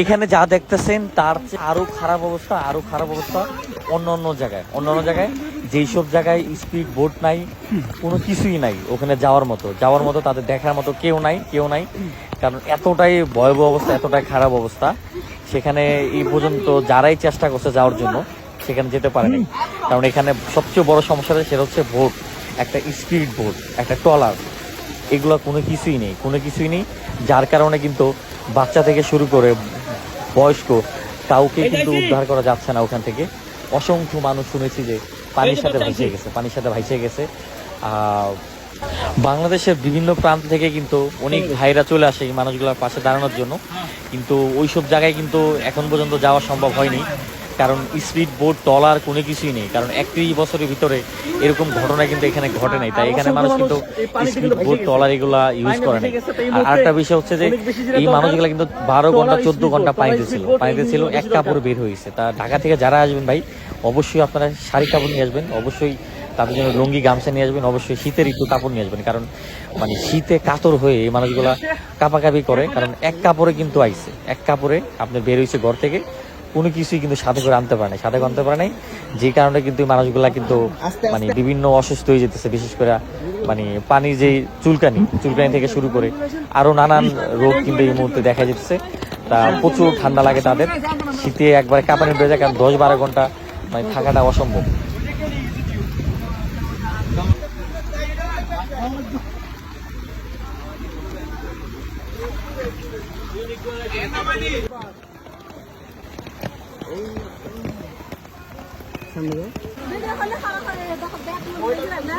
এখানে যা দেখতেছেন, তার আরও খারাপ অবস্থা, আরও খারাপ অবস্থা অন্য অন্য জায়গায়। অন্য অন্য জায়গায় যেই সব জায়গায় স্পিড বোট নাই, কোনো কিছুই নাই ওখানে যাওয়ার মতো। যাওয়ার মতো তাদের দেখার মতো কেউ নাই কেউ নাই। কারণ এতটাই ভয়াবহ অবস্থা, এতটাই খারাপ অবস্থা। সেখানে এই পর্যন্ত যারাই চেষ্টা করছে যাওয়ার জন্য, সেখানে যেতে পারেনি কারণ এখানে সবচেয়ে বড় সমস্যাটা সেটা হচ্ছে বোট একটা স্পিড বোট একটা ট্রলার। এগুলো কোনো কিছুই নেই কোনো কিছুই নেই। যার কারণে কিন্তু বাচ্চা থেকে শুরু করে বয়স্ক কাউকে কিন্তু উদ্ধার করা যাচ্ছে না ওখান থেকে। অসংখ্য মানুষ শুনেছি যে পানির সাথে ভাইসে গেছে পানির সাথে ভাইসে গেছে। বাংলাদেশের বিভিন্ন প্রান্ত থেকে কিন্তু অনেক ভাইরা চলে আসে এই মানুষগুলোর পাশে দাঁড়ানোর জন্য। কিন্তু ওইসব জায়গায় কিন্তু এখন পর্যন্ত যাওয়া সম্ভব হয়নি। কারণ স্পিড বোট টলার কোনো কিছুই নেই। কারণ একত্রিশ বছরের ভিতরে এরকম ঘটনা কিন্তু এখানে ঘটে নাই। তাই এখানে মানুষ কিন্তু স্পিড বোট টলার এগুলা ইউজ করে নাই। আর আরেকটা বিষয় হচ্ছে যে এই মানুষগুলা কিন্তু বারো ঘণ্টা চোদ্দ ঘণ্টা পানিতে ছিল। পানিতে ছিল এক কাপড় বের হয়েছে। তা ঢাকা থেকে যারা আসবেন ভাই অবশ্যই আপনারা শাড়ি কাপড় নিয়ে আসবেন। অবশ্যই তাদের জন্য লুঙ্গি গামছা নিয়ে আসবেন। অবশ্যই শীতের একটু কাপড় নিয়ে আসবেন। কারণ মানে শীতে কাতর হয়ে এই মানুষগুলা কাপাকাপি করে। কারণ এক কাপড়ে কিন্তু আইছে। এক কাপড়ে আপনি বের হয়েছে ঘর থেকে। কোনো কিছুই কিন্তু সাথে করে আনতে পারে নাই সাথে আনতে পারে নাই যে কারণে কিন্তু মানুষগুলা কিন্তু মানে বিভিন্ন অসুস্থ হয়ে যেতেছে বিশেষ করে মানে পানি যে চুলকানি চুলকানি থেকে শুরু করে আরও নানান রোগ কিন্তু এই মুহূর্তে দেখা যেতেছে। তা প্রচুর ঠান্ডা লাগে তাদের শীতে একবার কাঁপানি বেড়ে যায় কারণ দশ বারো ঘণ্টা মানে থাকাটা অসম্ভব। ভিডিও 看没有？没得，好的好的好的，都好白，我们来来，